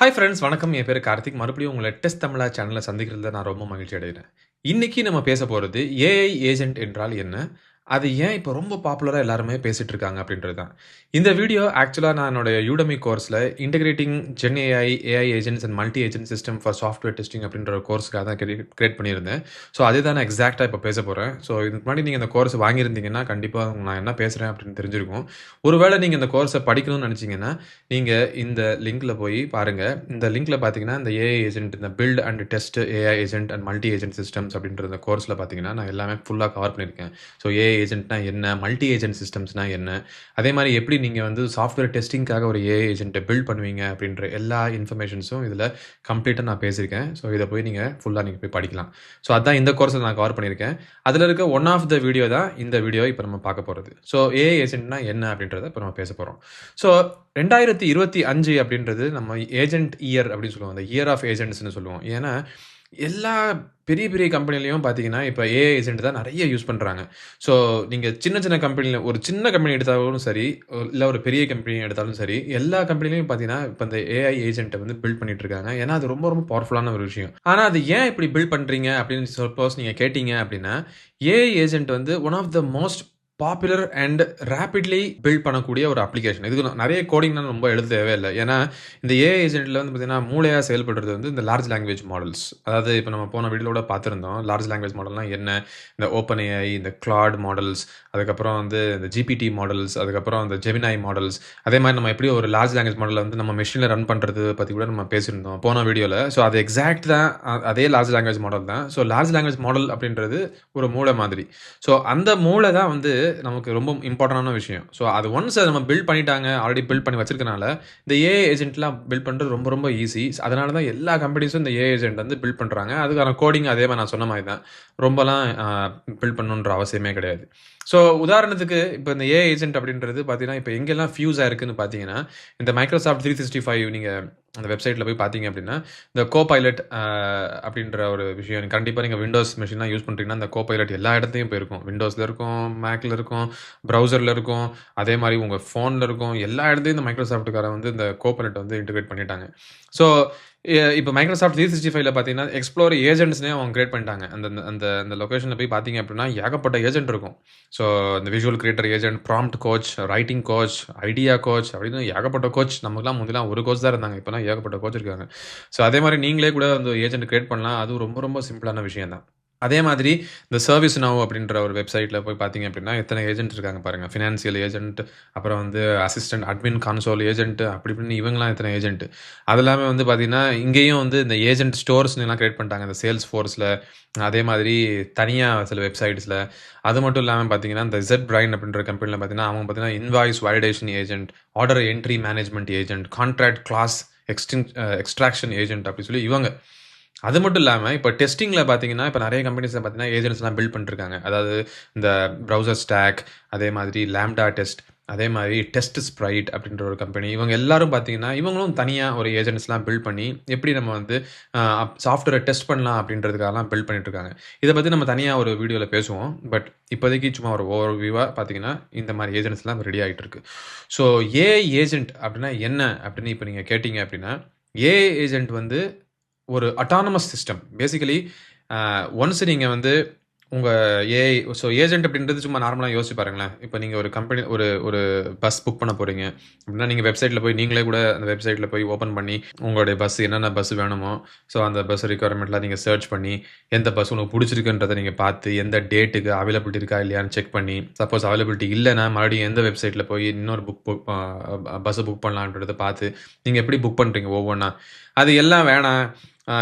Hi friends வணக்கம். என் பேர் கார்த்திக். மறுபடியும் உங்களை டெஸ்ட் தமிழா சேனலில் சந்திக்கிறதுல நான் ரொம்ப மகிழ்ச்சி அடைகிறேன் இன்னைக்கு நம்ம பேச போகிறது ஏஐ ஏஜென்ட் என்றால் என்ன? அது ஏன் இப்போ ரொம்ப பாப்புலராக எல்லாருமே பேசிகிட்டு இருக்காங்க அப்படின்றது தான் இந்த வீடியோ ஆக்சுவலாக நான் என்னோட யூடமி கோர்ஸில் integrating gen AI AI agents and multi agent system for software testing அப்படின்ற கோர்ஸ்க்காக தான் கிரியேட் பண்ணியிருந்தேன். ஸோ அதே தான் நான் எக்ஸாக்டாக இப்போ பேச போகிறேன் ஸோ இதுக்கு முன்னாடி நீங்கள் இந்த கோர்ஸ் வாங்கியிருந்தீங்கன்னா கண்டிப்பாக நான் என்ன பேசுகிறேன் அப்படின்னு தெரிஞ்சிருக்கும். ஒருவேளை நீங்கள் இந்த கோர்ஸை படிக்கணும்னு நினச்சிங்கன்னா நீங்கள் இந்த லிங்கில் போய் பாருங்கள் இந்த லிங்கில் பார்த்தீங்கன்னா இந்த ஏஐ ஏஜென்ட் இந்த build and test AI agent and multi agent systems அப்படின்ற இந்த கோர்ஸில் பார்த்தீங்கன்னா நான் எல்லாமே ஃபுல்லாக கவர் பண்ணியிருக்கேன். ஸோ ஏஐ ஏஜென்ட்னா என்ன? மல்டி ஏஜென்ட் சிஸ்டம்ஸ்னால் என்ன? அதே மாதிரி எப்படி நீங்கள் வந்து சாஃப்ட்வேர் டெஸ்டிங்காக ஒரு ஏஐ ஏஜென்ட்டை பில்ட் பண்ணுவீங்க அப்படின்ற எல்லா இன்ஃபர்மேஷன்ஸும் இதில் கம்ப்ளீட்டாக நான் பேசியிருக்கேன். ஸோ இதை போய் நீங்கள் ஃபுல்லாக நீங்கள் போய் படிக்கலாம். ஸோ அதான் இந்த கோர்ஸில் நான் கவர் பண்ணியிருக்கேன். அதில் இருக்க ஒன் ஆஃப் த வீடியோ தான் இந்த வீடியோ இப்போ நம்ம பார்க்க போகிறது ஸோ ஏஐ ஏஜென்ட்னா என்ன அப்படின்றத இப்போ நம்ம பேச போகிறோம் ஸோ ரெண்டாயிரத்தி இருபத்தி அஞ்சு அப்படின்றது நம்ம ஏஜென்ட் இயர் அப்படின்னு சொல்லுவோம். அந்த இயர் ஆஃப் ஏஜென்ட்ஸ்னு சொல்லுவோம். ஏன்னா எல்லா பெரிய பெரிய கம்பெனிலையும் பார்த்தீங்கன்னா இப்போ ஏஐ ஏஜென்ட் தான் நிறைய யூஸ் பண்ணுறாங்க ஸோ நீங்கள் சின்ன சின்ன கம்பெனியில் ஒரு சின்ன கம்பெனி எடுத்தாலும் சரி இல்லை ஒரு பெரிய கம்பெனி எடுத்தாலும் சரி எல்லா கம்பெனிலையும் பார்த்தீங்கன்னா இப்போ இந்த ஏஐ ஏஜென்ட்டை வந்து பில்ட் பண்ணிட்டு இருக்காங்க. ஏன்னா அது ரொம்ப ரொம்ப பவர்ஃபுல்லான ஒரு விஷயம். ஆனால் அது ஏன் இப்படி பில்ட் பண்ணுறீங்க அப்படின்னு சப்போஸ் நீங்கள் கேட்டீங்க அப்படின்னா ஏஐ ஏஜென்ட் வந்து one of the most popular and rapidly build பண்ணக்கூடிய ஒரு அப்ளிகேஷன் இதுக்கு நிறைய கோடிங்லாம் ரொம்ப எழுத தேவையில்லை. ஏன்னா இந்த ஏஐ ஏஜென்ட்டில் வந்து பார்த்தீங்கன்னா மூளையாக செயல்படுறது வந்து இந்த லார்ஜ் லாங்குவேஜ் மாடல்ஸ் அதாவது இப்போ நம்ம போன வீடியோட பார்த்துருந்தோம் லார்ஜ் லாங்குவேஜ் மாடல்னால் என்ன? இந்த ஓப்பன் ஏஐ இந்த கிளாட் மாடல்ஸ் அதுக்கப்புறம் வந்து இந்த ஜிபிடி மாடல்ஸ் அதுக்கப்புறம் இந்த ஜெமினாய் மாடல்ஸ் அதே மாதிரி நம்ம எப்படி ஒரு லார்ஜ் லாங்குவேஜ் மாடலில் வந்து நம்ம மெஷினில் ரன் பண்ணுறது பற்றி கூட நம்ம பேசியிருந்தோம் போன வீடியோவில் ஸோ அது எக்ஸாக்ட் தான் அதே லார்ஜ் லாங்குவேஜ் மாடல் தான். ஸோ லார்ஜ் லாங்குவேஜ் மாடல் அப்படின்றது ஒரு மூளை மாதிரி. ஸோ அந்த மூளை தான் வந்து நமக்கு ரொம்ப இம்பார்ட்டண்டான விஷயம். ஸோ அது ஒன்ஸ் நம்ம பில்ட் பண்ணிட்டாங்க ஆல்ரெடி பில்ட் பண்ணி வச்சிருக்கனால இந்த ஏஐ ஏஜென்ட்லாம் பில்ட் பண்ணுறது ரொம்ப ரொம்ப ஈஸி அதனால தான் எல்லா கம்பெனிஸும் இந்த ஏஐ ஏஜென்ட் வந்து பில்ட் பண்ணுறாங்க அதுக்கான கோடிங் அதே மாதிரி நான் சொன்ன மாதிரி தான். ரொம்பலாம் பில்ட் பண்ணணுன்ற அவசியமே கிடையாது. ஸோ உதாரணத்துக்கு இப்போ இந்த ஏ ஏஜென்ட் அப்படின்றது பார்த்தீங்கன்னா இப்போ எங்கெல்லாம் ஃபியூஸ் ஆயிருக்குன்னு பார்த்தீங்கன்னா இந்த மைக்ரோசாஃப்ட் த்ரீ சிக்ஸ்டி ஃபைவ் நீங்கள் அந்த வெப்சைட்டில் போய் பார்த்தீங்க அப்படின்னா இந்த கோ பைலட் அப்படின்ற ஒரு விஷயம் கண்டிப்பாக நீங்கள் விண்டோஸ் மிஷின்லாம் யூஸ் பண்ணுறீங்கன்னா அந்த கோ பைலட் எல்லா இடத்தையும் போயிருக்கும். விண்டோஸில் இருக்கும் மேக்கில் இருக்கும் ப்ரௌசரில் இருக்கும் அதே மாதிரி உங்கள் ஃபோனில் இருக்கும் எல்லா இடத்தையும் இந்த மைக்ரோசாஃப்ட்டுக்கார வந்து இந்த கோ பைலட் வந்து இன்டிகிரேட் பண்ணிட்டாங்க. ஸோ இப்போ மைக்ரோசாஃப்ட் த்ரீ சிக்ஸ்டி ஃபைவ்ல பார்த்தீங்கன்னா எக்ஸ்ப்ளோர் ஏஜென்ட்ஸ்னே அவங்க கிரியேட் பண்ணிட்டாங்க. அந்த அந்த- அந்த அந்த லொக்கேஷனில் போய் பார்த்தீங்க அப்படின்னா ஏகப்பட்ட ஏஜென்ட் இருக்கும். ஸோ இந்த visual creator agent prompt coach writing coach idea coach அப்படின்னு ஏகப்பட்ட கோச் நமக்குலாம் முந்திலாம் ஒரு கோச் தான் இருந்தாங்க. இப்போலாம் ஏகப்பட்ட கோச் இருக்காங்க. ஸோ அதே மாதிரி நீங்களே கூட அந்த ஏஜென்ட் கிரியேட் பண்ணலாம். அது ரொம்ப ரொம்ப சிம்பிளான விஷயம் தான் அதே மாதிரி இந்த சர்வீஸ் நவ் அப்படின்ற ஒரு வெப்சைட்டில் போய் பார்த்தீங்க அப்படின்னா எத்தனை ஏஜென்ட் இருக்காங்க பாருங்கள் ஃபினான்சியல் ஏஜென்ட் அப்புறம் வந்து அசிஸ்டன்ட் அட்மின் கான்சோல் ஏஜென்ட் அப்படி இப்படின்னு இவங்கலாம் எத்தனை ஏஜென்ட் அது எல்லாமே வந்து பார்த்தீங்கன்னா இங்கேயும் வந்து இந்த ஏஜென்ட் ஸ்டோர்ஸ்லாம் கிரியேட் பண்ணிட்டாங்க. இந்த சேல்ஸ் ஃபோர்ஸில் அதே மாதிரி தனியாக சில வெப்சைட்ஸில் அது மட்டும் இல்லாமல் பார்த்தீங்கன்னா இந்த ஜெட் பிரைன் அப்படின்ற கம்பெனியில் பார்த்தீங்கன்னா அவங்க பார்த்தீங்கன்னா invoice validation agent order entry management agent contract clause extracting extraction agent அப்படி சொல்லி இவங்க அது மட்டும் இல்லாமல் இப்போ டெஸ்டிங்கில் பார்த்தீங்கன்னா இப்போ நிறைய கம்பெனிஸில் பார்த்தீங்கன்னா ஏஜென்ட்ஸ்லாம் பில்ட் பண்ணிருக்காங்க. அதாவது இந்த ப்ரௌசர் ஸ்டாக் அதே மாதிரி லேம்டா டெஸ்ட் அதே மாதிரி டெஸ்ட் ஸ்ப்ரைட் அப்படின்ற ஒரு கம்பெனி இவங்க எல்லாரும் பார்த்தீங்கன்னா இவங்களும் தனியாக ஒரு ஏஜென்ட்ஸ்லாம் பில்ட் பண்ணி எப்படி நம்ம வந்து சாஃப்ட்வேரை டெஸ்ட் பண்ணலாம் அப்படின்றதுக்காகலாம் பில்ட் பண்ணிட்டுருக்காங்க இதை பற்றி நம்ம தனியாக ஒரு வீடியோவில் பேசுவோம். பட் இப்போதைக்கு சும்மா ஒரு ஓவர் வியூவாக பார்த்தீங்கன்னா இந்த மாதிரி ஏஜென்ட்ஸ்லாம் ரெடி ஆகிட்டு இருக்கு. ஸோ ஏ ஏஜென்ட் அப்படின்னா என்ன அப்படின்னு இப்போ நீங்கள் கேட்டிங்க அப்படின்னா ஏ ஏஜென்ட் வந்து ஒரு அட்டானமஸ் சிஸ்டம் பேசிக்கலி ஒன்ஸ் நீங்கள் வந்து உங்கள் ஏஐ ஸோ ஏஜென்ட் அப்படின்றது சும்மா நார்மலாக யோசிச்சு பாருங்களேன். இப்போ நீங்கள் ஒரு கம்பெனி ஒரு ஒரு பஸ் புக் பண்ண போகிறீங்க அப்படின்னா நீங்கள் வெப்சைட்டில் போய் நீங்களே கூட அந்த வெப்சைட்டில் போய் ஓப்பன் பண்ணி உங்களுடைய பஸ் என்னென்ன பஸ் வேணுமோ ஸோ அந்த பஸ் ரிக்குவயர்மெண்ட்லாம் நீங்கள் சர்ச் பண்ணி எந்த பஸ் உங்களுக்கு பிடிச்சிருக்குன்றதை நீங்கள் பார்த்து எந்த டேட்டுக்கு அவைலபிலிட்டி இருக்கா இல்லையான்னு செக் பண்ணி சப்போஸ் அவைலபிலிட்டி இல்லைன்னா மறுபடியும் எந்த வெப்சைட்டில் போய் இன்னொரு புக் புக் பஸ்ஸை புக் பண்ணலான்றதை பார்த்து நீங்கள் எப்படி புக் பண்ணுறீங்க ஒவ்வொன்றா அது எல்லாம் வேணாம்.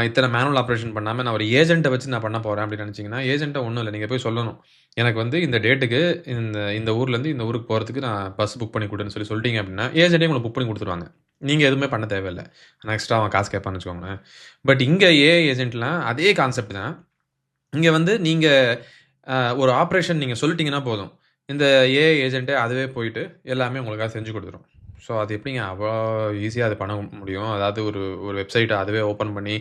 இத்தனை மேனுவல் ஆப்ரேஷன் பண்ணாமல் நான் ஒரு ஏஜென்ட்டை வச்சு நான் பண்ண போகிறேன் அப்படின்னு நினச்சிங்கன்னா ஏஜென்ட்டை ஒன்றும் இல்லை. நீங்கள் போய் சொல்லணும். எனக்கு வந்து இந்த டேட்டுக்கு இந்த இந்த ஊர்லேருந்து இந்த ஊருக்கு போகிறதுக்கு நான் பஸ் புக் பண்ணி கொடுன்னு சொல்லி சொல்லிட்டீங்க அப்படின்னா ஏஜென்ட்டே உங்களுக்கு புக் பண்ணி கொடுத்துருவாங்க. நீங்கள் எதுவுமே பண்ண தேவையில்லை. நான் எக்ஸ்ட்ரா அவன் காசு கேட்பான்னு வச்சுக்கோங்களேன். பட் இங்கே ஏ ஏஜென்ட்லாம் அதே கான்செப்ட் தான். இங்கே வந்து நீங்கள் ஒரு ஆப்ரேஷன் நீங்கள் சொல்லிட்டீங்கன்னா போதும். இந்த ஏ ஏஜென்ட்டே அதுவே போயிட்டு எல்லாமே உங்களுக்காக செஞ்சு கொடுத்துரும். ஸோ அது எப்படிங்க அவ்வளோ ஈஸியாக அது பண்ண முடியும்? அதாவது ஒரு ஒரு வெப்சைட்டை அதுவே ஓப்பன் பண்ணி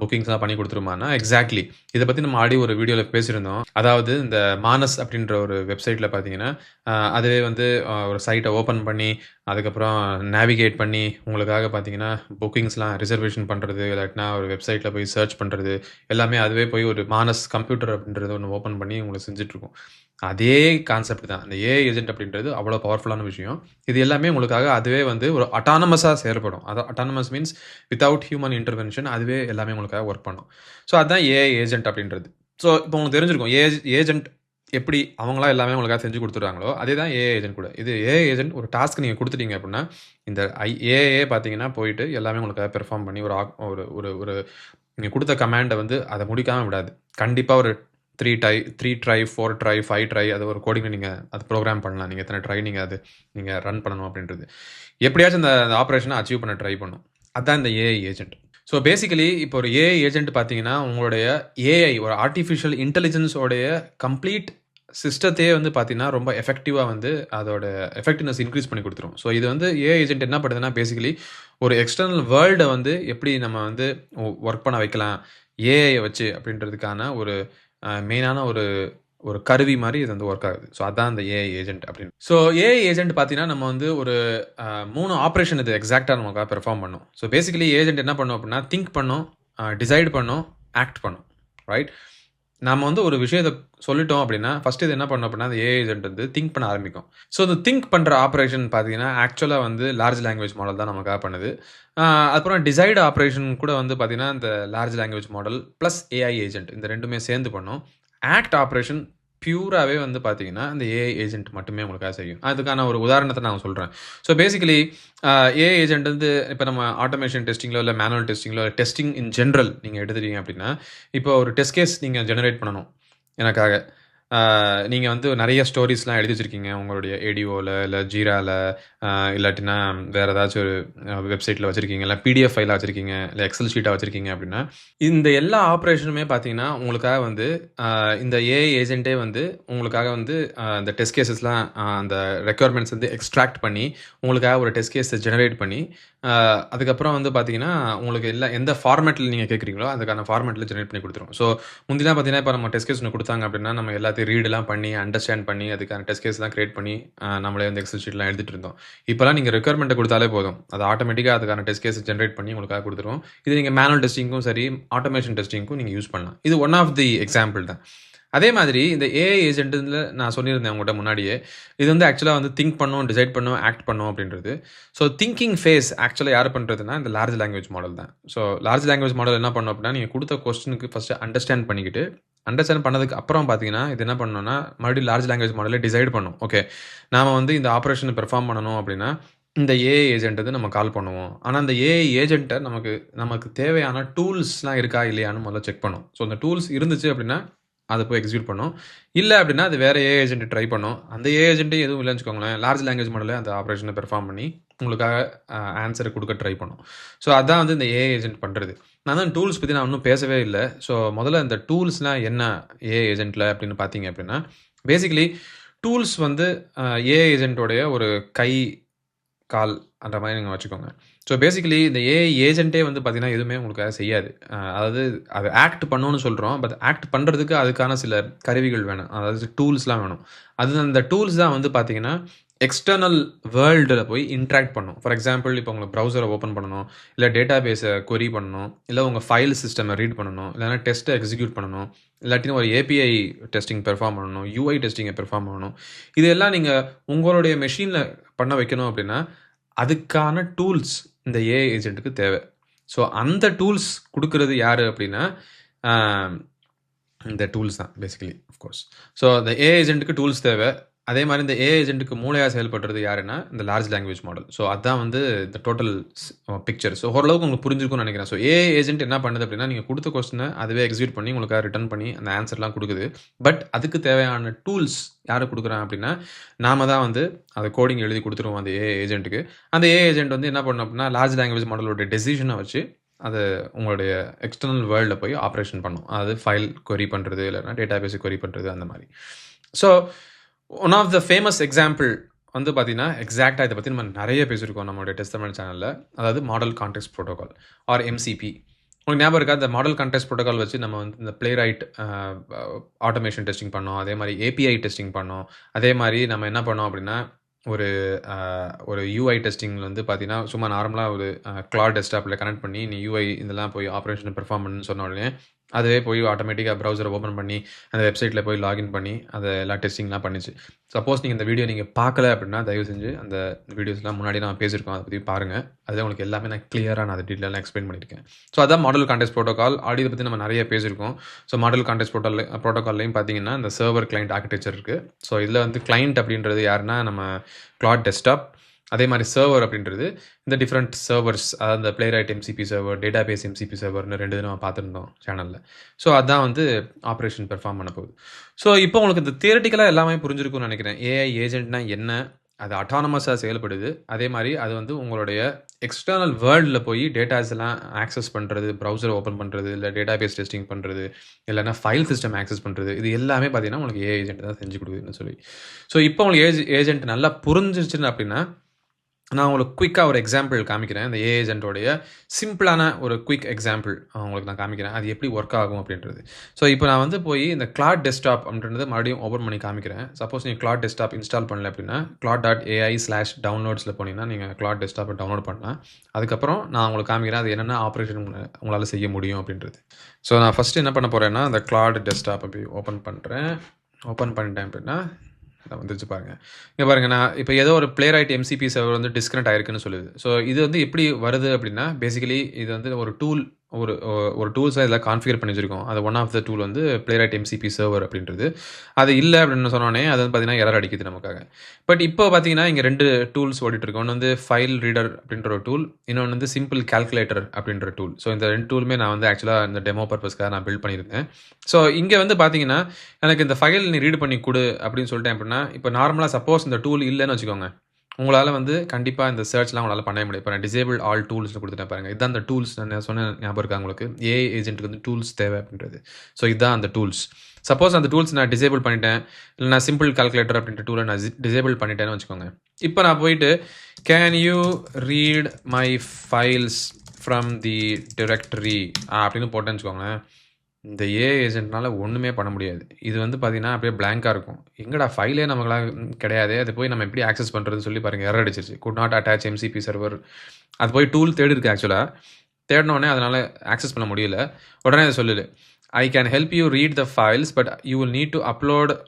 புக்கிங்ஸ்லாம் பண்ணி கொடுத்துருமானா எக்ஸாக்ட்லி. இதை பற்றி நம்ம ஆடி ஒரு வீடியோவில் பேசியிருந்தோம். அதாவது இந்த மானஸ் அப்படின்ற ஒரு வெப்சைட்டில் பார்த்தீங்கன்னா, அதுவே வந்து ஒரு சைட்டை ஓப்பன் பண்ணி, அதுக்கப்புறம் நேவிகேட் பண்ணி, உங்களுக்காக பார்த்தீங்கன்னா, புக்கிங்ஸ்லாம் ரிசர்வேஷன் பண்ணுறது இல்லாட்டினா ஒரு வெப்சைட்டில் போய் சர்ச் பண்ணுறது எல்லாமே அதுவே போய் ஒரு மானஸ் கம்ப்யூட்டர் அப்படின்றது ஒன்று ஓப்பன் பண்ணி உங்களுக்கு செஞ்சுட்ருக்கும். அதே கான்செப்ட் தான். இந்த ஏ ஏஜென்ட் அப்படின்றது அவ்வளோ பவர்ஃபுல்லான விஷயம். இது எல்லாமே உங்களுக்காக அதுவே வந்து ஒரு அட்டானமஸாக செயல்படும். அது autonomous means without human intervention அதுவே எல்லாமே உங்களுக்காக ஒர்க் பண்ணும். ஸோ அதுதான் ஏஐ ஏஜென்ட் அப்படின்றது. ஸோ இப்போ உங்களுக்கு தெரிஞ்சிருக்கும். ஏ ஏஜென்ட் எப்படி அவங்களாம் எல்லாமே உங்களுக்காக செஞ்சு கொடுத்துருவாங்களோ அதே தான் ஏ ஏஜென்ட் கூட. இது ஏ ஏஜென்ட் ஒரு டாஸ்க் நீங்கள் கொடுத்துட்டீங்க அப்படின்னா, இந்த ஐ ஏஏ பார்த்தீங்கன்னா போயிட்டு எல்லாமே உங்களுக்காக பெர்ஃபார்ம் பண்ணி ஒரு ஒரு ஒரு ஒரு கொடுத்த கமாண்டை வந்து அதை முடிக்காம விடாது. கண்டிப்பாக ஒரு three try three try, four try, five try அது ஒரு கோடிங்கில் நீங்கள் அது ப்ரோக்ராம் பண்ணலாம். நீங்கள் எத்தனை ட்ரை நீங்கள் அது நீங்கள் ரன் பண்ணணும் அப்படின்றது. எப்படியாச்சும் அந்த ஆப்ரேஷனை அச்சீவ் பண்ண ட்ரை பண்ணும். அதான் இந்த ஏஐ ஏஜென்ட். ஸோ பேசிக்கலி இப்போ ஒரு ஏஐ ஏஜென்ட் பார்த்தீங்கன்னா, உங்களுடைய ஏஐ ஒரு ஆர்டிஃபிஷியல் இன்டெலிஜென்ஸோடைய கம்ப்ளீட் சிஸ்டத்தையே வந்து பார்த்தீங்கன்னா, ரொம்ப எஃபெக்டிவாக வந்து அதோட எஃபெக்டிவ்னஸ் இன்க்ரீஸ் பண்ணி கொடுத்துரும் ஸோ இது வந்து ஏஐ ஏஜென்ட் என்ன பண்ணுதுன்னா, பேசிக்கலி ஒரு எக்ஸ்டர்னல் வேர்ல்டை வந்து எப்படி நம்ம வந்து ஒர்க் பண்ண வைக்கலாம், ஏஐயை வச்சு அப்படின்றதுக்கான ஒரு மெயினான ஒரு ஒரு கருவி மாதிரி இது வந்து ஒர்க் ஆகுது. ஸோ அதான் இந்த ஏஐ ஏஜென்ட் அப்படின்னு. ஸோ ஏஐ ஏஜென்ட் பார்த்தீங்கன்னா, நம்ம வந்து ஒரு மூணு ஆப்ரேஷன் இது எக்ஸாக்டாக நமக்காக பெர்ஃபார்ம் பண்ணும். ஸோ பேசிக்கலி ஏஜென்ட் என்ன பண்ணும் அப்படின்னா, திங்க் பண்ணும், டிசைட் பண்ணும், ஆக்ட் பண்ணும். ரைட்? நாம் வந்து ஒரு விஷயத்தை சொல்லிட்டோம் அப்படின்னா, ஃபர்ஸ்ட் இது என்ன பண்ணும் அப்படின்னா, அந்த ஏஐ ஏஜென்ட் வந்து திங்க் பண்ண ஆரம்பிக்கும். ஸோ இந்த திங்க் பண்ணுற ஆப்ரேஷன் பார்த்தீங்கன்னா, ஆக்சுவலாக வந்து லார்ஜ் லாங்குவேஜ் மாடல் தான் நமக்காக பண்ணுது. அப்புறம் டிசைட் ஆப்ரேஷன் கூட வந்து பார்த்தீங்கன்னா, இந்த large language model plus AI agent இந்த ரெண்டுமே சேர்ந்து பண்ணும். ஆக்ட் ஆப்ரேஷன் பியூராகவே வந்து பார்த்தீங்கன்னா, இந்த ஏஐ ஏஜென்ட் மட்டுமே உங்களுக்காக செய்யும். அதுக்கான ஒரு உதாரணத்தை நான் சொல்கிறேன் ஸோ பேசிக்கலி ஏஐ ஏஜென்ட் வந்து இப்போ நம்ம ஆட்டோமேஷன் டெஸ்டிங்கில் இல்லை மேனுவல் டெஸ்டிங்லோ, டெஸ்டிங் இன் ஜென்ரல் நீங்கள் எடுத்துட்டீங்க அப்படின்னா, இப்போ ஒரு டெஸ்ட் கேஸ் நீங்கள் ஜெனரேட் பண்ணணும் எனக்காக. நீங்கள் வந்து நிறைய ஸ்டோரீஸ்லாம் எழுதி வச்சிருக்கீங்க. உங்களுடைய ஏடிஓவில் இல்லை ஜீராவில் இல்லாட்டினா வேறு ஏதாச்சும் ஒரு வெப்சைட்டில் வச்சுருக்கீங்க இல்லை பிடிஎஃப் ஃபைலாக வச்சுருக்கீங்க இல்லை எக்ஸல் ஷீட்டாக வச்சுருக்கீங்க அப்படின்னா, இந்த எல்லா ஆப்ரேஷனுமே பார்த்தீங்கன்னா, உங்களுக்காக வந்து இந்த ஏஐ ஏஜென்ட்டே வந்து உங்களுக்காக வந்து அந்த டெஸ்ட் கேஸஸ்லாம் அந்த ரெக்குயர்மெண்ட்ஸ் வந்து எக்ஸ்ட்ராக்ட் பண்ணி, உங்களுக்காக ஒரு டெஸ்ட் கேஸை ஜெனரேட் பண்ணி, அதுக்கப்புறம் வந்து பார்த்தீங்கன்னா, உங்களுக்கு எல்லா எந்த ஃபார்மேட்டில் நீங்கள் கேட்குறீங்களோ, அதுக்கான ஃபார்மேட்டில் ஜெனரேட் பண்ணி கொடுத்துரும் ஸோ முந்திலாம் பார்த்தீங்கன்னா, இப்போ நம்ம டெஸ்ட் கேஸ் ஒன்று கொடுத்தாங்க அப்படின்னா, நம்ம எல்லாத்தையும் ரீடெலாம் பண்ணி, அண்டர்ஸ்டாண்ட் பண்ணி, அதுக்கான டெஸ்ட் கேஸ்லாம் கிரியேட் பண்ணி, நம்மளே வந்து எக்ஸல் ஷீட்லாம் எடுத்துகிட்டு இருந்தோம். இப்போலாம் நீங்கள் ரெக்யர்மென்ட்ட கொடுத்தாலே போதும். அது ஆட்டோமேட்டிக்காக அதுக்கான டெஸ்ட் கேஸ் ஜென்ரேட் பண்ணி உங்களுக்காக கொடுத்துருவோம் இது நீங்கள் மேனுவல் டெஸ்டிங்க்கும் சரி, ஆட்டோமேஷன் டெஸ்டிங்க்கும் நீங்கள் யூஸ் பண்ணலாம். இது ஒன் ஆஃப் தி எக்ஸாம்பிள் தான். அதே மாதிரி இந்த ஏஐ ஏஜென்ட்டில் நான் சொல்லியிருந்தேன் உங்கள்கிட்ட முன்னாடியே. இது வந்து ஆக்சுவலாக வந்து திங்க் பண்ணும், டிசைட் பண்ணும், ஆக்ட் பண்ணும் அப்படின்றது. ஸோ திங்கிங் ஃபேஸ் ஆக்சுவலாக யார் பண்ணுறதுனா இந்த லார்ஜ் லாங்குவேஜ் மாடல் தான். ஸோ லார்ஜ் லாங்குவேஜ் மாடல் என்ன பண்ணும் அப்படின்னா, நீங்கள் கொடுத்த கொஸ்டினுக்கு ஃபஸ்ட்டு அண்டர்ஸ்டாண்ட் பண்ணிக்கிட்டு, அண்டர்ஸ்டாண்ட் பண்ணதுக்கு அப்புறம் பார்த்தீங்கன்னா, இது என்ன பண்ணோம்னா மறுபடியும் லார்ஜ் லாங்குவேஜ் மாடலில் டிசைட் பண்ணும். ஓகே. நாம வந்து இந்த ஆப்ரேஷனை பெர்ஃபார்ம் பண்ணணும் அப்படின்னா, இந்த ஏஐ ஏஜென்ட் வந்து நம்ம கால் பண்ணுவோம். ஆனால் அந்த ஏஐ ஏஜென்ட்டை நமக்கு நமக்கு தேவையான டூல்ஸ்லாம் இருக்கா இல்லையான்னு முதல்ல செக் பண்ணும். ஸோ அந்த டூல்ஸ் இருந்துச்சு அப்படின்னா, அதை போய் எக்ஸிக்யூட் பண்ணும். இல்லை அப்படின்னா, அது வேறு ஏ ஏஜென்ட் ட்ரை பண்ணும். அந்த ஏ ஏஜென்ட்டே எதுவும் இல்லைன்னு வச்சுக்கோங்களேன், லார்ஜ் லாங்குவேஜ் மாடலில் அந்த ஆப்ரேஷனை பெர்ஃபார்ம் பண்ணி, உங்களுக்காக ஆன்சரை கொடுக்க ட்ரை பண்ணும். ஸோ அதான் வந்து இந்த ஏ ஏஜென்ட் பண்ணுறது நான் தான் டூல்ஸ் பற்றி நான் இன்னும் பேசவே இல்லை ஸோ முதல்ல இந்த டூல்ஸ்லாம் என்ன ஏ ஏஜென்ட்டில் அப்படின்னு பார்த்தீங்க அப்படின்னா, பேசிக்கலி டூல்ஸ் வந்து ஏ ஏஜென்ட்டோடைய ஒரு கை, கால் அந்த மாதிரி நீங்கள் வச்சுக்கோங்க. ஸோ பேசிக்கலி இந்த ஏஐ ஏஜென்ட்டே வந்து பார்த்தீங்கன்னா, எதுவுமே உங்களுக்காக செய்யாது. அதாவது அது ஆக்ட் பண்ணணும்னு சொல்கிறோம் பட் ஆக்ட் பண்ணுறதுக்கு அதுக்கான சில கருவிகள் வேணும். அதாவது டூல்ஸ்லாம் வேணும். அது அந்த டூல்ஸ் தான் வந்து பார்த்தீங்கன்னா, எக்ஸ்டர்னல் வேர்ல்டில் போய் இன்ட்ராக்ட் பண்ணும். ஃபார் எக்ஸாம்பிள் இப்போ உங்களுக்கு ப்ரௌசரை ஓப்பன் பண்ணணும், இல்லை டேட்டா பேஸை கொரி பண்ணணும், இல்லை உங்கள் ஃபைல் சிஸ்டமை ரீட் பண்ணணும், இல்லைனா டெஸ்ட்டை எக்ஸிக்யூட் பண்ணணும், இல்லாட்டினா ஒரு ஏபிஐ டெஸ்டிங் பெர்ஃபார்ம் பண்ணணும், யூஐ டெஸ்டிங்கை பெர்ஃபார்ம் பண்ணணும். இதெல்லாம் நீங்கள் உங்களுடைய மெஷின்ல பண்ண வைக்கணும் அப்படின்னா, அதுக்கான டூல்ஸ் இந்த ஏஐ ஏஜென்ட்டுக்கு தேவை ஸோ அந்த டூல்ஸ் கொடுக்கறது யார் அப்படின்னா, இந்த டூல்ஸ் தான் பேசிக்கலி ஆஃப் கோர்ஸ். ஸோ அந்த ஏ ஏஜென்ட்டுக்கு டூல்ஸ் தேவை அதே மாதிரி இந்த ஏ ஏஜென்ட்டுக்கு மூளையாக செயல்படுறது யாருன்னா, இந்த லார்ஜ் லாங்குவேஜ் மாடல். ஸோ அதான் வந்து இந்த டோட்டல் பிக்சர். ஸோ ஓரளவுக்கு உங்களுக்கு புரிஞ்சிருக்கும்னு நினைக்கிறேன் ஸோ ஏ ஏஜென்ட் என்ன பண்ணுது அப்படின்னா, நீங்கள் கொடுத்த கொஸ்டினை அதுவே எக்ஸிக்யூட் பண்ணி உங்களுக்காக ரிட்டர்ன் பண்ணி அந்த ஆன்சர்லாம் கொடுக்குது பட் அதுக்கு தேவையான டூல்ஸ் யார் கொடுக்குறாங்க அப்படின்னா, நாம தான் வந்து அதை கோடிங் எழுதி கொடுத்துருவோம் அந்த ஏ ஏஜென்ட்டுக்கு அந்த ஏ ஏஜென்ட் வந்து என்ன பண்ணும் அப்படின்னா, லார்ஜ் லாங்குவேஜ் மாடலோட டெசிஷனை வச்சு, அது உங்களுடைய எக்ஸ்டர்னல் வேர்ல்டில் போய் ஆப்ரேஷன் பண்ணும். அது ஃபைல் கொரி பண்ணுறது இல்லைன்னா டேட்டா பேஸ் கொரி பண்ணுறது அந்த மாதிரி so one of the famous example வந்து பார்த்தீங்கன்னா, எக்ஸாக்டாக இதை பற்றி நம்ம நிறைய பேசியிருக்கோம் நம்மளுடைய டெஸ்ட் தமிழ் சேனலில் அதாவது model context protocol or MCP. உங்களுக்கு ஞாபகம் இருக்கா? இந்த மாடல் கான்டெக்ஸ்ட் ப்ரோட்டோகால் வச்சு நம்ம வந்து இந்த பிளே ரைட் ஆட்டோமேஷன் டெஸ்டிங் பண்ணோம். அதே மாதிரி ஏபிஐ டெஸ்டிங் பண்ணோம். அதே மாதிரி நம்ம என்ன பண்ணோம் அப்படின்னா ஒரு ஒரு யூஐ டெஸ்டிங்கில் வந்து பார்த்தீங்கன்னா, சும்மா நார்மலாக ஒரு அ கிளாட் டெஸ்க்டாப்ல கனெக்ட் பண்ணி, நீ யூஐ இதெல்லாம் போய் ஆப்ரேஷன் பெர்ஃபார்ம் பண்ணுன்னு சொன்ன உடனே, அதுவே போய் ஆட்டோமேட்டிக்காக ப்ரௌசரை ஓப்பன் பண்ணி, அந்த வெப்சைட்டில் போய் லாகின் பண்ணி, அதை எல்லா டெஸ்டிங்லாம் பண்ணிச்சு சப்போஸ் நீங்கள் இந்த வீடியோ நீங்கள் பார்க்கல அப்படின்னா தயவு செஞ்சு அந்த வீடியோஸ்லாம் முன்னாடி நான் பேசியிருக்கோம். அதை பற்றி பாருங்கள் அதுல உங்களுக்கு எல்லாமே நான் கிளியராக நான் அதை டீட்டெயிலாக எக்ஸ்ப்ளைன் பண்ணியிருக்கேன். ஸோ அதான் மாடல் கான்டெஸ்ட் ப்ரோட்டோகால் ஆல்ரெடி பற்றி நம்ம நிறைய பேசியிருக்கோம். ஸோ மாடல் கான்டெஸ்ட் புரோட்டோல் புரோட்டோகால்லயும் பார்த்தீங்கன்னா, இந்த சர்வர் கிளைண்ட் ஆர்கிடெக்சர் இருக்குது ஸோ இதில் வந்து கிளைண்ட் அப்படின்றது யாருன்னா, நம்ம கிளாட் டெஸ்க்டாப். அதே மாதிரி சர்வர் அப்படின்றது இந்த டிஃப்ரெண்ட் சர்வர்ஸ் அதாவது இந்த playwright MCB server, database MCB சர்வர்னு 2 இது நம்ம சேனலில் ஸோ அதான் வந்து ஆப்ரேஷன் பெர்ஃபார்ம் பண்ண போகுது. ஸோ இப்போ உங்களுக்கு இந்த தியரட்டிக்கலாக எல்லாமே புரிஞ்சிருக்கும்னு நினைக்கிறேன் ஏஐ ஏஜென்ட்னா என்ன? அது அட்டானமஸாக செயல்படுது. அதே மாதிரி அது வந்து உங்களுடைய எக்ஸ்டர்னல் வேர்ல்டில் போய் டேட்டாஸ் எல்லாம் ஆக்சஸ் பண்ணுறது ப்ரௌசர் ஓப்பன் பண்ணுறது இல்லை டேட்டா பேஸ் டெஸ்டிங் பண்ணுறது இல்லைனா ஃபைல் சிஸ்டம் ஆக்சஸ் பண்ணுறது இது எல்லாமே பார்த்தீங்கன்னா, உங்களுக்கு ஏ ஏஜென்ட் தான் செஞ்சு கொடுக்குதுன்னு சொல்லி. ஸோ இப்போ உங்களுக்கு ஏஜ் ஏஜென்ட் நல்லா புரிஞ்சிருச்சுன்னு அப்படின்னா நான் உங்களுக்கு குயிக்காக ஒரு எக்ஸாம்பிள் காமிக்கிறேன். இந்த ஏ ஏஜென்ட்டோடைய சிம்பிளான ஒரு குயிக் எக்ஸாம்பிள் உங்களுக்கு நான் காமிக்கிறேன். அது எப்படி ஒர்க் ஆகும் அப்படின்றது ஸோ இப்போ நான் வந்து போய் இந்த கிளாட் டெஸ்க்டாப் அப்படின்றது மறுபடியும் ஓப்பன் பண்ணி காமிக்கிறேன். சப்போஸ் நீங்கள் கிளாட் டெஸ்க்டாப் இன்ஸ்டால் பண்ணல அப்படின்னா க்ளாட் ஆட் ஏஐ ஸ்லாஷ் டவுன்லோட்ஸில் போனீங்கன்னா, நீங்கள் கிளாட் டெஸ்க்டாப்ப டவுன்லோட் பண்ணலாம். அதுக்கப்புறம் நான் உங்களுக்கு காமிக்கிறேன். அது என்னென்ன ஆப்ரேஷன் உங்களால் செய்ய முடியும் அப்படின்றது ஸோ நான் ஃபஸ்ட்டு என்ன பண்ண போகிறேன்னா அந்த கிளாட் டெஸ்க்டாப் போய் ஓப்பன் பண்ணுறேன் ஓப்பன் பண்ணிட்டேன் அப்படின்னா வந்துருச்சு பாருங்க. இங்கே பாருங்க நான் இப்போ ஏதோ ஒரு பிளேரைட் எம்சிபி சர்வர் வந்து டிஸ்கனெக்ட் ஆயிருக்குன்னு சொல்லுது. ஸோ இது வந்து எப்படி வருது அப்படின்னா பேசிக்கலி இது வந்து ஒரு டூல் ஒரு ஒரு டூல்ஸாக இதில் கான்ஃபிகர் பண்ணி வச்சிருக்கோம். அது ஒன் ஆஃப் த டூல் வந்து பிளேரைட் எம்சிபி சர்வர் அப்படின்றது அது இல்லை அப்படின்னு சொன்னோடனே அது வந்து பார்த்தீங்கன்னா, எரர் அடிக்குது நமக்காக. பட் இப்போ பார்த்தீங்கன்னா, இங்கே ரெண்டு டூல்ஸ் ஓடிட்டு ஒன்று வந்து ஃபைல் ரீடர் அப்படின்ற ஒரு டூல். இன்னொன்று வந்து சிம்பிள் கால்குலேட்டர் அப்படின்ற டூல். ஸோ இந்த ரெண்டு டூலுமே நான் வந்து ஆக்சுவலாக இந்த டெமோ பர்பஸ்க்காக நான் பில்ட் பண்ணியிருந்தேன். ஸோ இங்கே வந்து பார்த்தீங்கன்னா, எனக்கு இந்த ஃபைல் நீ ரீட் பண்ணி கொடு அப்படின்னு சொல்லிட்டேன் அப்படின்னா இப்போ நார்மலாக சப்போஸ் இந்த டூல் இல்லைன்னு வச்சுக்கோங்க. உங்களால் வந்து கண்டிப்பாக இந்த சர்ச்லாம் உங்களால் பண்ண முடியும் இப்போ நான் டிசேபிள் ஆல் டூல்ஸ்னு கொடுத்துட்டேன் பாருங்க. இதான் அந்த டூல்ஸ் நான் சொன்ன ஞாபகம் இருக்கா உங்களுக்கு? ஏஐ ஏஜென்ட்டுக்கு வந்து டூல்ஸ் தேவை அப்படின்றது ஸோ இதுதான் அந்த டூல்ஸ். சப்போஸ் அந்த டூல்ஸ் நான் டிசேபிள் பண்ணிட்டேன். இல்லை நான் சிம்பிள் கால்குலேட்டர் அப்படின்ற டூலை நான் டிசேபிள் பண்ணிட்டேன்னு வச்சுக்கோங்க. இப்போ நான் போயிட்டு can you read my files from the directory அப்படின்னு போட்டேன்னு வச்சுக்கோங்களேன். இந்த ஏ ஏஜென்ட்னால ஒன்றுமே பண்ண முடியாது. இது வந்து பார்த்தீங்கன்னா, அப்படியே பிளாங்காக இருக்கும். எங்கடா ஃபைலே நமக்குலாம் கிடையாது அது போய் நம்ம எப்படி ஆக்சஸ் பண்ணுறதுன்னு சொல்லி பாருங்க எரர் அடிச்சிருச்சு. Could not attach MCP server. அது போய் டூல் தேடி இருக்கு ஆக்சுவலாக தேடுன உடனே ஆக்சஸ் பண்ண முடியல. உடனே அதை சொல்லுது. I can help you read the files but you will need to upload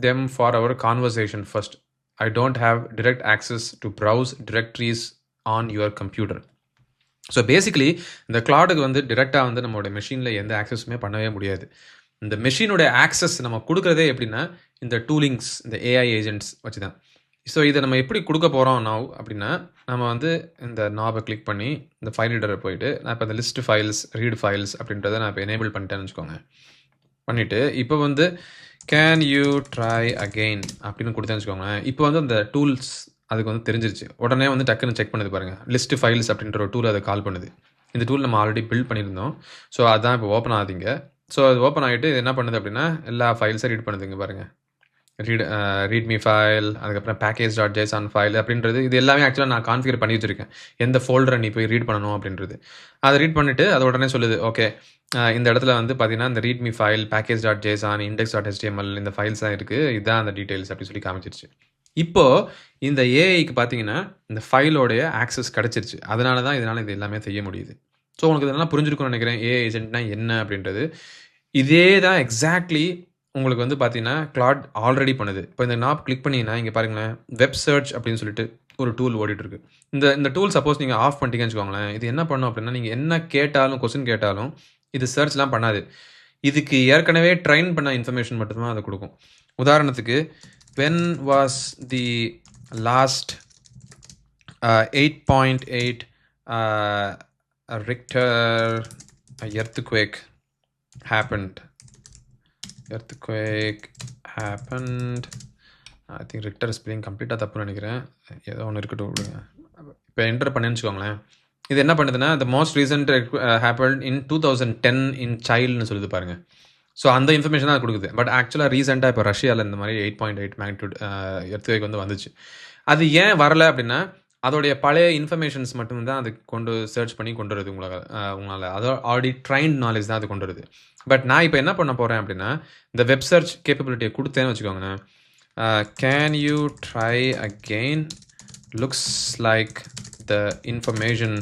them for our conversation first. I don't have direct access to browse directories on your computer. So basically இந்த கிளாடுக்கு வந்து டிரெக்டாக வந்து நம்மளோட மெஷினில் எந்த ஆக்சஸுமே பண்ணவே முடியாது. இந்த மெஷினுடைய ஆக்சஸ் நம்ம கொடுக்குறதே எப்படின்னா இந்த டூலிங்ஸ் இந்த ஏஐ ஏஜென்ட்ஸ் வச்சு தான். ஸோ இதை நம்ம எப்படி கொடுக்க போகிறோம் நவ் அப்படின்னா நம்ம வந்து இந்த நாப கிளிக் பண்ணி இந்த ஃபைல் ரீடரை போயிட்டு, நான் இப்போ இந்த லிஸ்ட் ஃபைல்ஸ், ரீட் ஃபைல்ஸ் அப்படின்றத நான் இப்போ எனேபிள் பண்ணிட்டேன்னு வச்சுக்கோங்க. பண்ணிவிட்டு இப்போ வந்து கேன் யூ ட்ரை அகைன் அப்படின்னு கொடுத்தேன்னு வச்சுக்கோங்களேன். இப்போ வந்து அந்த டூல்ஸ் அதுக்கு வந்து தெரிஞ்சிருச்சு. உடனே வந்து டக்குன்னு செக் பண்ணுது பாருங்கள் லிஸ்ட்டு ஃபைல்ஸ் அப்படின்ற ஒரு டூல் அதை கால் பண்ணுது. இந்த டூல் நம்ம ஆல்ரெடி பில்ட் பண்ணியிருந்தோம். ஸோ அதான் இப்போ ஓப்பன் ஆகுதுங்க ஸோ அது ஓப்பன் ஆகிட்டு இது என்ன பண்ணுது அப்படின்னா எல்லா ஃபைல்ஸும் ரீட் பண்ணுதுங்க பாருங்கள் ரீட் ரீட்மி ஃபைல் அதுக்கப்புறம் பேக்கேஜ் டாட் ஜேசன் ஃபைல் அப்படின்றது இது எல்லாமே ஆக்சுவலாக நான் கான்ஃபிகர் பண்ணி வச்சிருக்கேன். எந்த ஃபோல்டரை நீ போய் ரீட் பண்ணணும் அப்படின்றது அதை ரீட் பண்ணிவிட்டு அது உடனே சொல்லுது. ஓகே இந்த இடத்துல வந்து பார்த்தீங்கன்னா, இந்த readme file, package dot JSON, index dot HTML இந்த ஃபைல்ஸ் தான் இருக்குது இதுதான் அந்த டீட்டெயில்ஸ் அப்படின்னு சொல்லி காமிச்சிருச்சு. இப்போது இந்த ஏஐக்கு பார்த்தீங்கன்னா, இந்த ஃபைலோடைய ஆக்சஸ் கிடச்சிருச்சு அதனால தான் இதனால் இது எல்லாமே செய்ய முடியுது. ஸோ உங்களுக்கு இதெல்லாம் புரிஞ்சிருக்கும்னு நினைக்கிறேன் ஏஐ ஏஜென்ட்னா என்ன அப்படின்றது இதே தான் எக்ஸாக்ட்லி உங்களுக்கு வந்து பார்த்தீங்கன்னா, கிளாட் ஆல்ரெடி பண்ணுது. இப்போ இந்த நாப் கிளிக் பண்ணிங்கன்னா இங்கே பாருங்களேன். வெப் சர்ச் அப்படின்னு சொல்லிட்டு ஒரு டூல் ஓடிட்டுருக்கு இந்த இந்த டூல் சப்போஸ் நீங்கள் ஆஃப் பண்ணிட்டீங்கன்னு வச்சுக்கோங்களேன். இது என்ன பண்ணும் அப்படின்னா நீங்கள் என்ன கேட்டாலும் கொஸ்டின் கேட்டாலும், இது சர்ச்லாம் பண்ணாது. இதுக்கு ஏற்கனவே ட்ரெயின் பண்ண இன்ஃபர்மேஷன் மட்டும்தான் அதை அது உதாரணத்துக்கு when was the last uh 8.8 uh Richter earthquake happened. Earthquake happened. I think Richter spelling கம்ப்ளீட்டாக தப்புன்னு நினைக்கிறேன் ஏதோ ஒன்று இருக்கட்டும் விடுங்க. இப்போ என்டர் பண்ணேன்னு வச்சுக்கோங்களேன். இது என்ன பண்ணுதுன்னா, the most recent happened in 2010 in சைல்டுன்னு சொல்லுது பாருங்கள் ஸோ அந்த இன்ஃபர்மேஷன் தான் அது பட் ஆக்சுவலாக ரீசெண்டாக இப்போ ரஷ்யாவில் இந்த மாதிரி எயிட் 8.8 மேக்னிட்யூட் அ எர்த்குவேக் வந்து வந்துச்சு. அது ஏன் வரல அப்படின்னா, அதோடைய பழைய இன்ஃபர்மேஷன்ஸ் மட்டும் தான் அது கொண்டு சர்ச் பண்ணி கொண்டு வருது உங்களால் உங்களால் உங்களால. ஆல்ரெடி ட்ரைன்ட் நாலேஜ் தான் அது கொண்டு வருது. பட் நான் இப்போ என்ன பண்ண போகிறேன் அப்படின்னா, இந்த வெப் சர்ச் கேப்பபிலிட்டியை கொடுத்தேன்னு வச்சுக்கோங்களேன். Can you try again? Looks like the information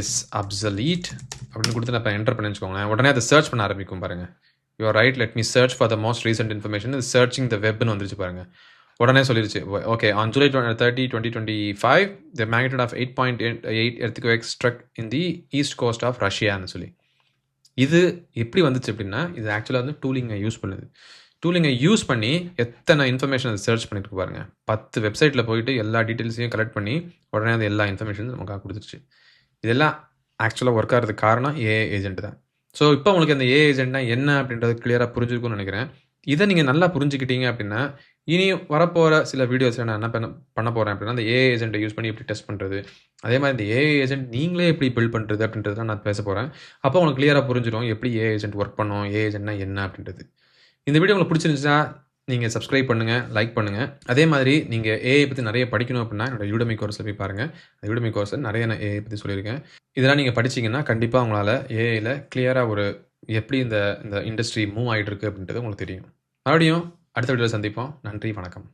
is obsolete அப்படின்னு கொடுத்து நான் இப்போ என்டர் பண்ணி வச்சுக்கோங்களேன். உடனே அதை சர்ச் பண்ண ஆரம்பிக்கும் பாருங்கள் you are right let me search for the most recent information. இது சர்ச்சிங் த வெப்னு வந்துருச்சு பாருங்க. உடனே சொல்லிருச்சு. Okay on July 30, 2025 the magnitude of 8.8 earthquake struck in the east coast of ரஷ்யான்னு சொல்லி. இது எப்படி வந்துச்சு அப்படின்னா, இது ஆக்சுவலாக வந்து டூலிங்கை யூஸ் பண்ணுது. டூலிங்கை யூஸ் பண்ணி எத்தனை இன்ஃபர்மேஷன் அதை சர்ச் பண்ணிட்டு பாருங்க. பத்து வெப்சைட்டில் போயிட்டு எல்லா டீட்டெயில்ஸையும் கலெக்ட் பண்ணி, உடனே அது எல்லா இன்ஃபர்மேஷனும் நமக்காக கொடுத்துருச்சு இதெல்லாம் ஆக்சுவலாக ஒர்க் ஆகிறதுக்கு காரணம் ஏஐ ஏஜென்ட் தான். ஸோ இப்போ உங்களுக்கு அந்த ஏஐ ஏஜென்ட்னா என்ன அப்படின்றது கிளியராக புரிஞ்சுருக்கும்னு நினைக்கிறேன் இதை நீங்கள் நல்லா புரிஞ்சுக்கிட்டீங்க அப்படின்னா, இனி வரப்போகிற சில வீடியோஸில் நான் என்ன பண்ண பண்ண போகிறேன் அப்படின்னா, அந்த ஏஐ ஏஜென்ட்டை யூஸ் பண்ணி எப்படி டெஸ்ட் பண்ணுறது அதே மாதிரி இந்த ஏஐ ஏஜென்ட் நீங்களே எப்படி பில்ட் பண்ணுறது அப்படின்றது நான் பேச போகிறேன் அப்போ உங்களுக்கு கிளியராக புரிஞ்சிடும் எப்படி ஏஐ ஏஜென்ட் ஒர்க் பண்ணும்? ஏஐ ஏஜென்ட்னா என்ன அப்படின்றது. இந்த வீடியோ உங்களுக்கு பிடிச்சிருந்துச்சுன்னா, நீங்கள் சப்ஸ்கிரைப் பண்ணுங்கள் லைக் பண்ணுங்கள் அதே மாதிரி நீங்கள் ஏஐ பற்றி நிறைய படிக்கணும் அப்படின்னா, என்னோட யூடமி கோர்ஸ்ல போய் பாருங்கள் அந்த யூடமி கோர்ஸ்ல நிறைய நான் ஏஐ பற்றி சொல்லியிருக்கேன். இதெல்லாம் நீங்கள் படிச்சீங்கன்னா, கண்டிப்பாக உங்களால் ஏஐயில் கிளியராக ஒரு எப்படி இந்த இந்த இண்டஸ்ட்ரி மூவ் ஆகிட்டு இருக்கு அப்படின்றது உங்களுக்கு தெரியும். மறுபடியும் அடுத்த வீடியோவில் சந்திப்போம். நன்றி, வணக்கம்.